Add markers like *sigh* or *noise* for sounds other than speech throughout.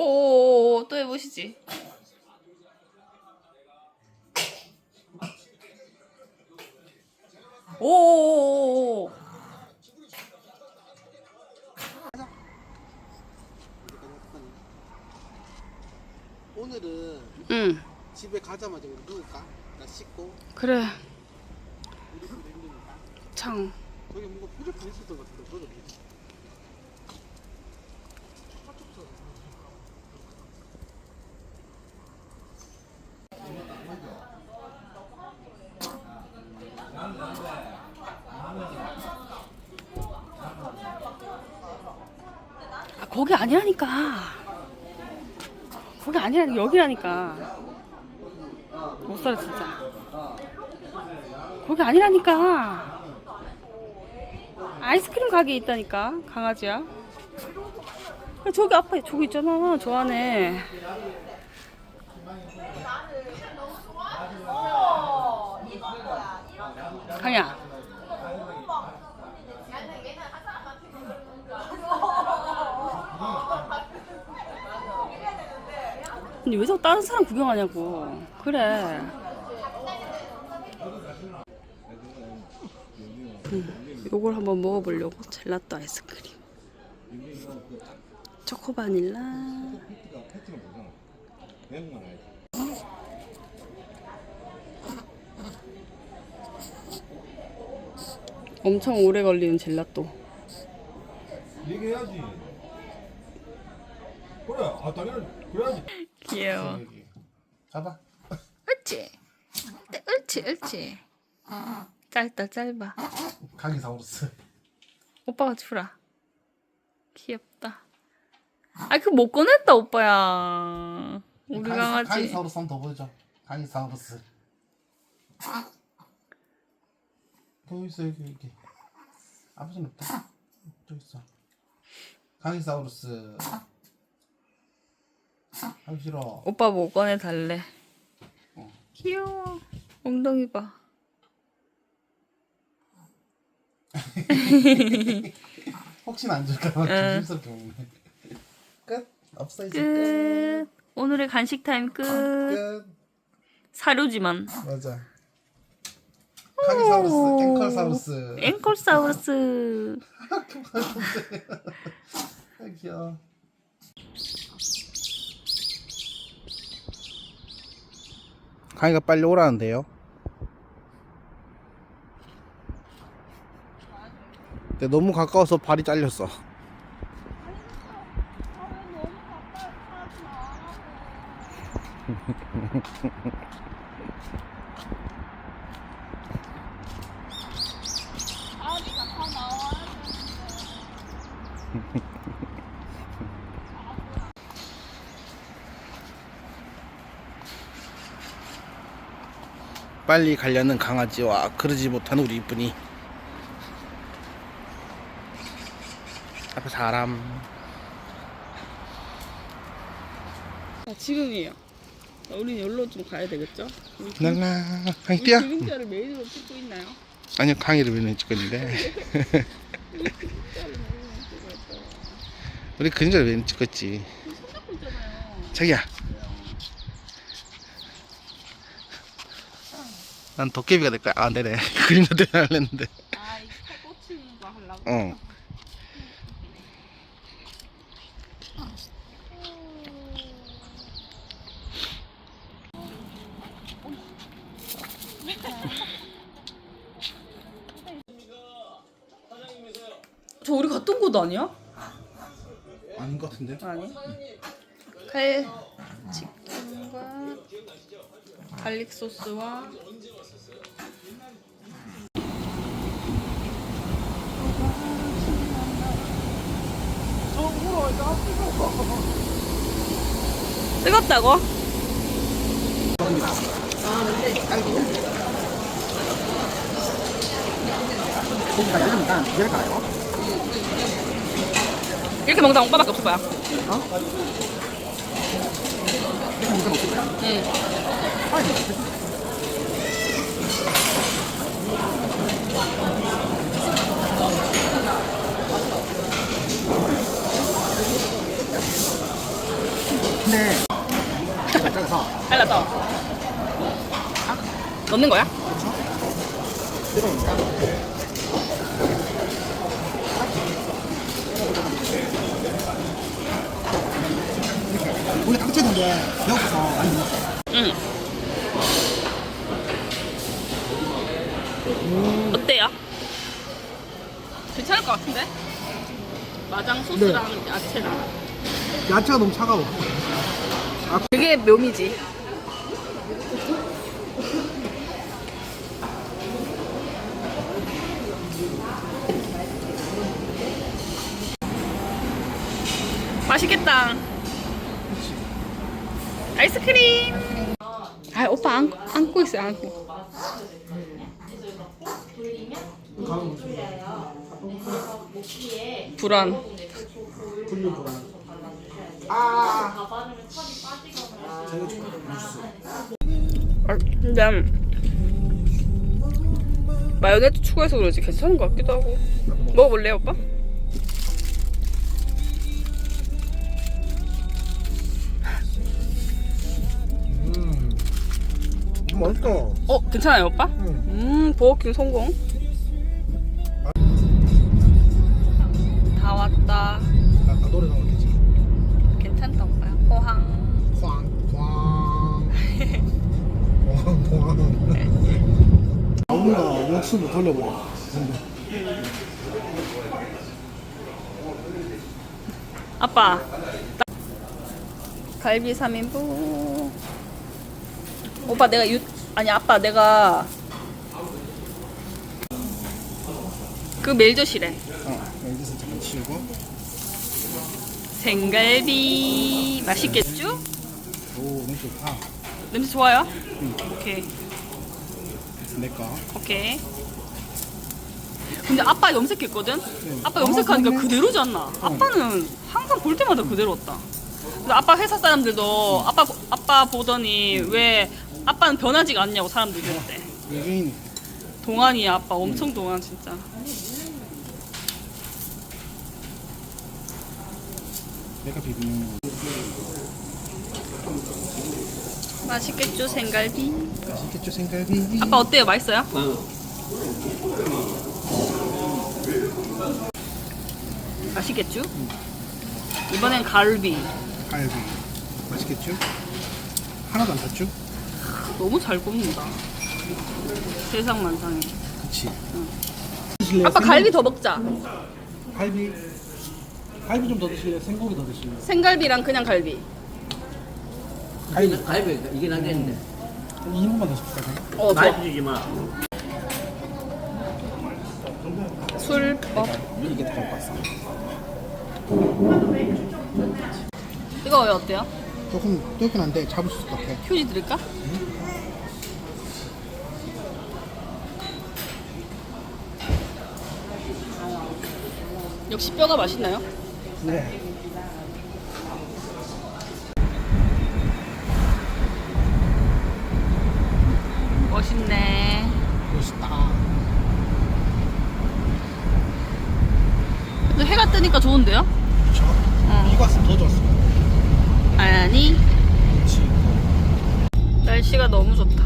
오, 또 해보시지. 오, 오늘은 응, 집에 가자마자 우리 누울까? 나 씻고 그래. 우리 집에 힘드니까 창. 저기 뭔가 표지판 있었던 것 같은데 그거 뭐지? 아, 거기 아니라니까. 거기 아니라니까. 여기라니까. 못 살아, 진짜. 거기 아니라니까. 아이스크림 가게 있다니까. 강아지야. 야, 저기 앞에 저기 있잖아. 저 안에. 강야. 근데 왜 자꾸 다른 사람 구경하냐고. 그래. 음, 요걸 한번 먹어보려고 젤라또 아이스크림. 초코 바닐라. 엄청 오래 걸리는 젤라또. 얘기해야지. 그래, 아 당연히 그래야지. 귀여워. 가봐 옳지. 네, 옳지, 옳지. 짧다, 짧아. 강이사우루스 오빠가 주라. 귀엽다. 아, 그 못 꺼냈다, 오빠야. 우리 강아지. 강이사우루스 한번 더 보여줘 강이사우루스 여기 있어 여기 여기 아버지는 없다 저기 있어 강이사우루스 하기 싫어 오빠 못 꺼내 달래. 귀여워. 엉덩이 봐. *laughs* 혹시나 안 줄까봐 조심스럽게 먹네 끝 없어 이제 끝 끝. 오늘의 간식 타임 끝. 끝 사료지만. 맞아 강이사우루스 앵컬사우루스 *laughs* 앵콜사우루스. 아, 귀여워 강이가 빨리 오라는데요. 근데 너무 가까워서 발이 잘렸어 빨리 가려는 강아지와 그러지 못한 우리 이쁜이 앞에 사람 아, 지금이에요. 우린 여기로 좀 가야 되겠죠? 우리 그- 랄라 강이 우리 그림자를 메인으로 찍고 있나요? 아니요 맨날 그림자를 메인으로 찍고 있죠. 우리 그림자를 맨날 찍었지 손잡고 있잖아요. 자기야 난 도깨비가 될 거야 아 네네 그림자 때문에 할랬는데 아, 이칼 꽂히는 거 하려고? 어 저 우리 갔던 곳 아니야? 아닌 것 같은데 아니. 칼 치킨과 갈릭 소스와 뜨겁다고? 이렇게 먹다 오빠밖에 없을 거야. 어? 응. 근데 살짝서 빨라 떠. 넣는 거야? 뜨거우니까 원래 깍지는 게 배고파서 많이 넣었어 응. 어때요? 괜찮을 것 같은데? 마장 소스랑 야채랑. 야채가 너무 차가워 그게 묘미지. 맛있겠다. 아이스크림. 아 오빠 안, 안고 있어요 안고. 불안. 불안 아 자기가 좋아 아, 근데 마요네즈 추가해서 그러지 괜찮은 것 같기도 하고 먹어볼래요 오빠? 음 맛있다 어 괜찮아요 오빠? 응. 음 버거킹 성공 다 왔다 나오가 역수로 돌려버려. 아빠. 갈비 3인분. 오빠 내가 유 아니 아빠 내가 그 멜젓이래. 어 여기서 잠깐 치우고. 생갈비. 맛있겠죠? 오 너무 좋다. 냄새 좋아요? 오케이 내거 오케이. 근데 아빠 염색했거든? 아빠 염색하니까 그렇네. 그대로지 않나? 아빠는 항상 볼 때마다 그대로였다. 근데 아빠 회사 사람들도 아빠 아빠 보더니 왜 아빠는 변하지가 않냐고 사람들이 그랬대 외계인 동안이야 아빠. 엄청 동안 진짜. 내가 비비는 거 맛있겠죠 생갈비? 맛있겠죠 생갈비. 아빠 어때요? 맛있어요? 맛있겠죠? 이번엔 갈비. 갈비. 맛있겠죠? 하나도 안 탔죠? 너무 잘 굽는다. 세상 만상에. 그치. 아빠 갈비 더 먹자. 갈비. 갈비 좀 더 드실래요? 생고기 더 드실래요? 생갈비랑 그냥 갈비 갈비 갈비 이게 나겠는데 2인분만 더 시킬까요? 어 많이 좋아 주지 마. 술법 이게 더 왔어 이거 왜 어때요? 조금 조금 한데 잡을 수 있을 것 같아 휴지 드릴까? 역시 뼈가 맛있나요? 네멋있네 멋있다 근데 해가 뜨니까 좋은데요? 그쵸? 비가 왔으면 더 좋았을 거야 아니. 그치. 날씨가 너무 좋다.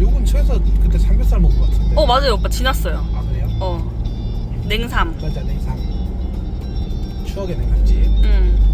요건 최소 그때 삼겹살 먹은 것 같은데. 어 맞아요. 오빠 지났어요. 아 그래요? 어. 냉삼. 맞아 냉삼. 추억의 냉삼집. 응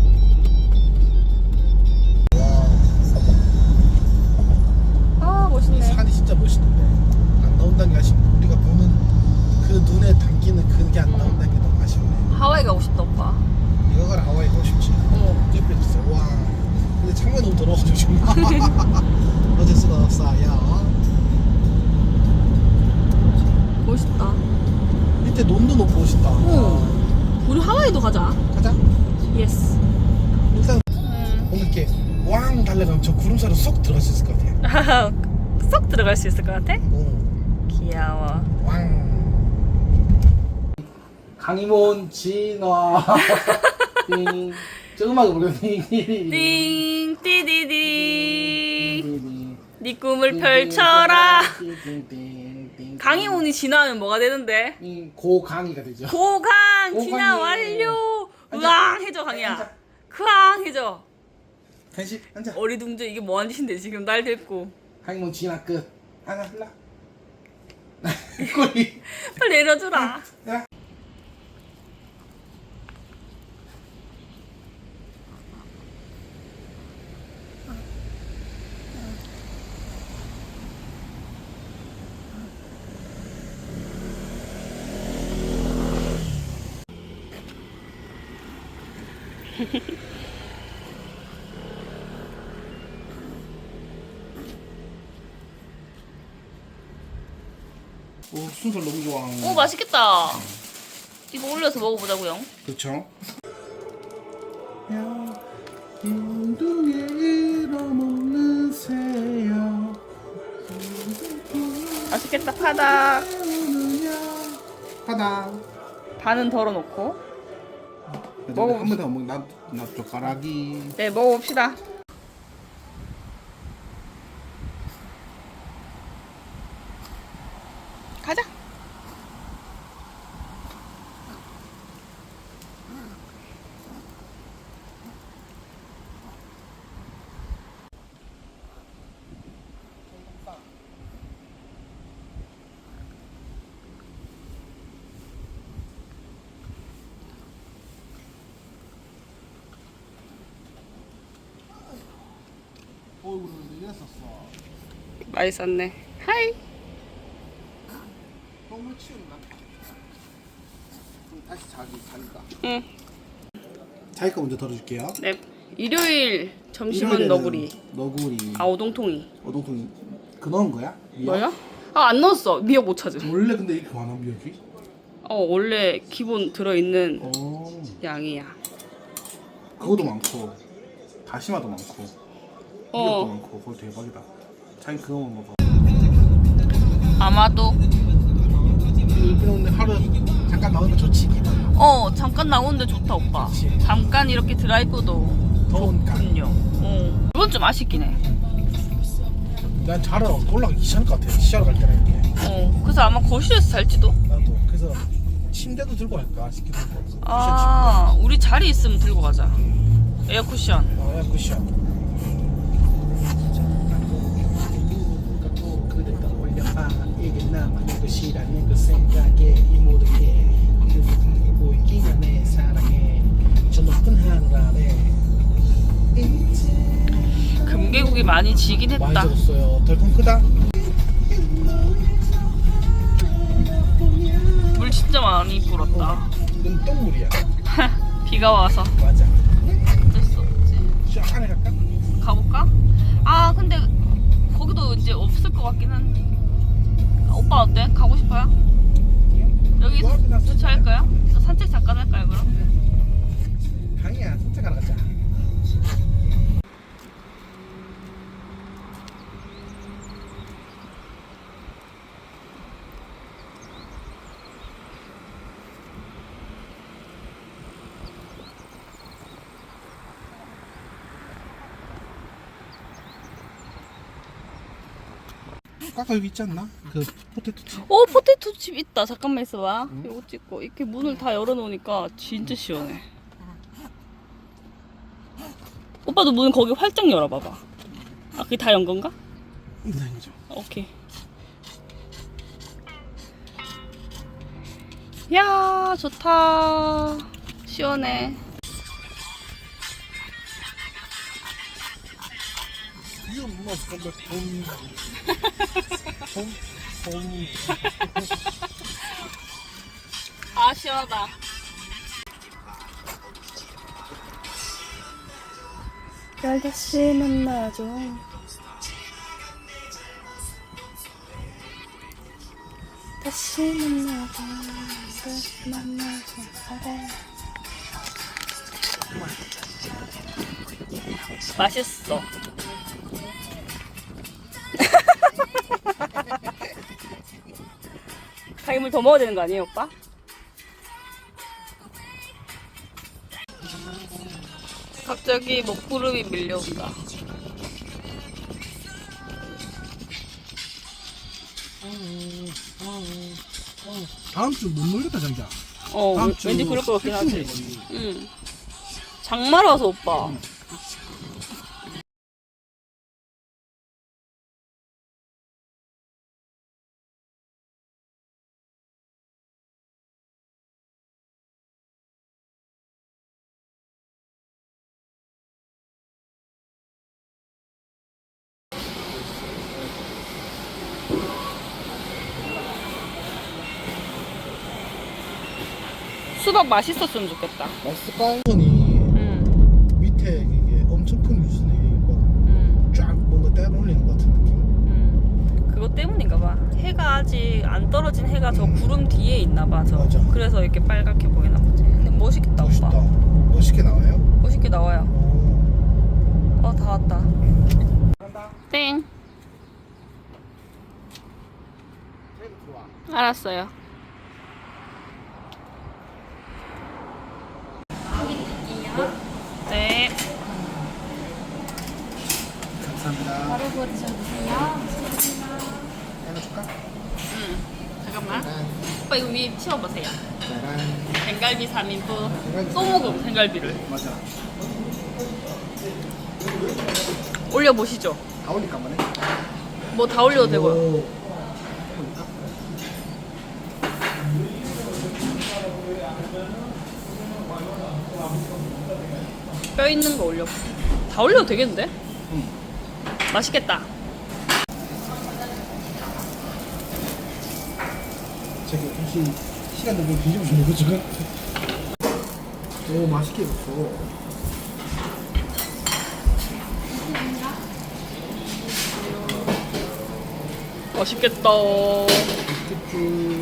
왕 달려가면 저 구름 사이로 쏙 들어갈 수 있을 것 같아 *laughs* 쏙 들어갈 수 있을 것 같아? 오, 귀여워 왕 강희몬 진화 *laughs* 띵. 저 음악을 불러 띵. 띵 띠디디 네 꿈을 펼쳐라 강희온이 지나면 뭐가 되는데? 이 고강이가 되죠. 고강 고강이. 진화 완료. 으앙 해줘 강이야 크앙 해줘 간식 앉아. 어리둥절 이게 뭐하는 짓인데 지금 날 데리고. 항공 진화 끝. 하나 흘라 꼬리 *laughs* *laughs* 빨리 내려주라. 야 오 순서 너무 좋아 오 맛있겠다 이거 올려서 먹어보자고요 그렇죠. 먹는 맛있겠다 파다 하다. 반은 덜어놓고 먹어. 한번더 먹. 나, 나 젓가락이. 네 먹어봅시다 이랬었어. 맛있었네 하이 똥을 치운다. 그럼 다시 자기 자기가. 응. 자기 거 먼저 덜어줄게요. 네 일요일 점심은 일요일에는 너구리 너구리. 아 오동통이 어동통이. 그 넣은 거야? 미역? 뭐야? 아 안 넣었어 미역 못 찾음 원래 근데 이렇게 많아 미역이? 어 원래 기본 들어있는 어. 양이야 그거도 많고 다시마도 많고 어 많고 그거 대박이다. 자기 그거만 먹어. 아마도 근데 하루 잠깐 나오는 거 좋지. 어 잠깐 나오는데 좋다 오빠 그치. 잠깐 이렇게 드라이브도 더우니까. 좋군요 어 이건 좀 아쉽긴 해 난 자러 올라가기 귀찮을 것 같아. 시하러 갈 때는 이렇게. 어, 그래서 아마 거실에서 잘지도 나도 그래서 침대도 들고 갈까 싶기도 하고. 아 우리 자리 있으면 들고 가자 에어 쿠션 침대. 어, 야 쿠션. 나만의 것이라는 걸 생각해 이 모든 게 그분이 보이기가 내 사랑해. 저 높은 하늘 아래. 금계국이 많이 지긴 많이 했다 젖었어요. 덜컹 크다. 물 진짜 많이 불었다. 이건 똥물이야. *laughs* 비가 와서. 맞아. 어쩔 수 없지. 저 안에 갈까? 가볼까? 아 근데 거기도 이제 없을 것 같긴 한데. 아, 오빠 어때? 가고 싶어요? 여기 놨어. 주차할까요? 저 산책 잠깐 할까요 그럼? 강이야 산책하러 가자 까까 여기 있지 않나? 그 포테토 칩. 오 포테토 칩 있다. 잠깐만 있어봐. 이거 찍고. 이렇게 문을 다 열어놓으니까 진짜 시원해. 오빠도 문 거기 활짝 열어봐봐. 아 그게 다 연 건가? 이거 다행이죠. 오케이. 야 좋다. 시원해 이건 뭐 근데 돈, 돈, 돈. 아 시원하다 열다시 만나죠 다시 만나자 다시 만나자 그래. 맛있어 가임을 더 먹어야 되는 거 아니에요 오빠? 갑자기 먹구름이 밀려온다. 다음 주못 놀겠다 장자. 어, 다음 주 왠지 그럴 것 같긴 태풍이 하지. 응. 장마라서 오빠. 수박 맛있었으면 좋겠다. 맛있을까? 이 음, 밑에 이게 엄청 큰 유순이 음, 막쫙 뭔가 떼어 올리는 것 같은 느낌. 음. 그것 때문인가 봐. 해가 아직 안 떨어진 해가 저 구름 뒤에 있나 봐. 저. 맞아. 그래서 이렇게 빨갛게 보이나 보지. 근데 멋있겠다, 멋있다. 오빠. 멋있게 나와요? 멋있게 나와요. 오. 어, 다 왔다. 땡. 알았어요. 네. 감사합니다. 바로 구워주셔주세요. 하나 줄까? 응. 잠깐만. 짠. 오빠 이거 위에 치워보세요. 짜란. 생갈비 3인분. 생갈비 또 먹음, 생갈비를. 맞아. 올려보시죠. 다 올릴까 한번에? 뭐다 올려도 되고요. 오. 뼈 있는 거 올려. 다 올려도 되겠는데? 응. 맛있겠다. 저기 혹시 시간 되면 뒤집어 주는 거 지금? 오 맛있게 익었어. 맛있겠다. 맛있겠지.